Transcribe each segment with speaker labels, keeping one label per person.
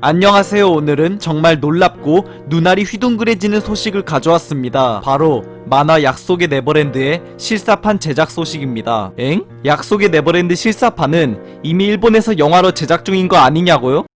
Speaker 1: 안녕하세요. 오늘은 정말 놀랍고 눈알이 휘둥그레지는 소식을 가져왔습니다. 바로 만화 약속의 네버랜드의 실사판 제작 소식입니다. 엥? 약속의 네버랜드 실사판은 이미 일본에서 영화로 제작 중인 거 아니냐고요?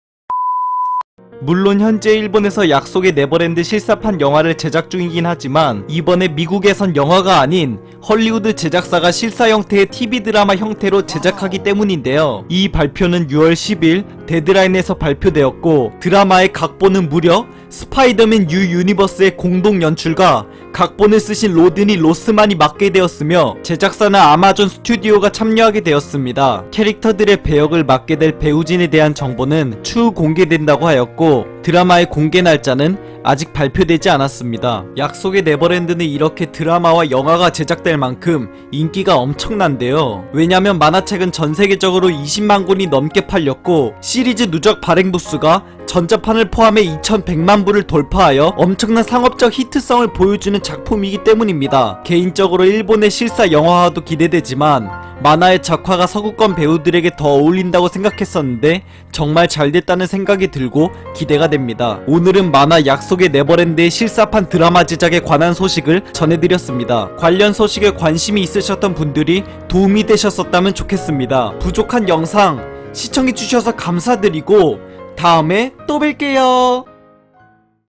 Speaker 1: 물론 현재 일본에서 약속의 네버랜드 실사판 영화를 제작 중이긴 하지만 이번에 미국에선 영화가 아닌 헐리우드 제작사가 실사 형태의 TV 드라마 형태로 제작하기 때문인데요. 이 발표는 6월 10일 데드라인에서 발표되었고 드라마의 각본은 무려 스파이더맨 유 유니버스의 공동 연출과 각본을 쓰신 로드니 로스만이 맡게 되었으며 제작사는 아마존 스튜디오가 참여하게 되었습니다. 캐릭터들의 배역을 맡게 될 배우진에 대한 정보는 추후 공개된다고 하였고 드라마의 공개 날짜는 아직 발표되지 않았습니다. 약속의 네버랜드는 이렇게 드라마와 영화가 제작될 만큼 인기가 엄청난데요. 왜냐면 만화책은 전 세계적으로 20만 권이 넘게 팔렸고 시리즈 누적 발행 부수가 전자판을 포함해 2100만 부를 돌파하여 엄청난 상업적 히트성을 보여주는 작품이기 때문입니다. 개인적으로 일본의 실사 영화화도 기대되지만 만화의 작화가 서구권 배우들에게 더 어울린다고 생각했었는데 정말 잘 됐다는 생각이 들고 기대가 됩니다. 오늘은 만화 약속의 네버랜드의 실사판 드라마 제작에 관한 소식을 전해드렸습니다. 관련 소식에 관심이 있으셨던 분들이 도움이 되셨었다면 좋겠습니다. 부족한 영상 시청해주셔서 감사드리고 다음에 또 뵐게요.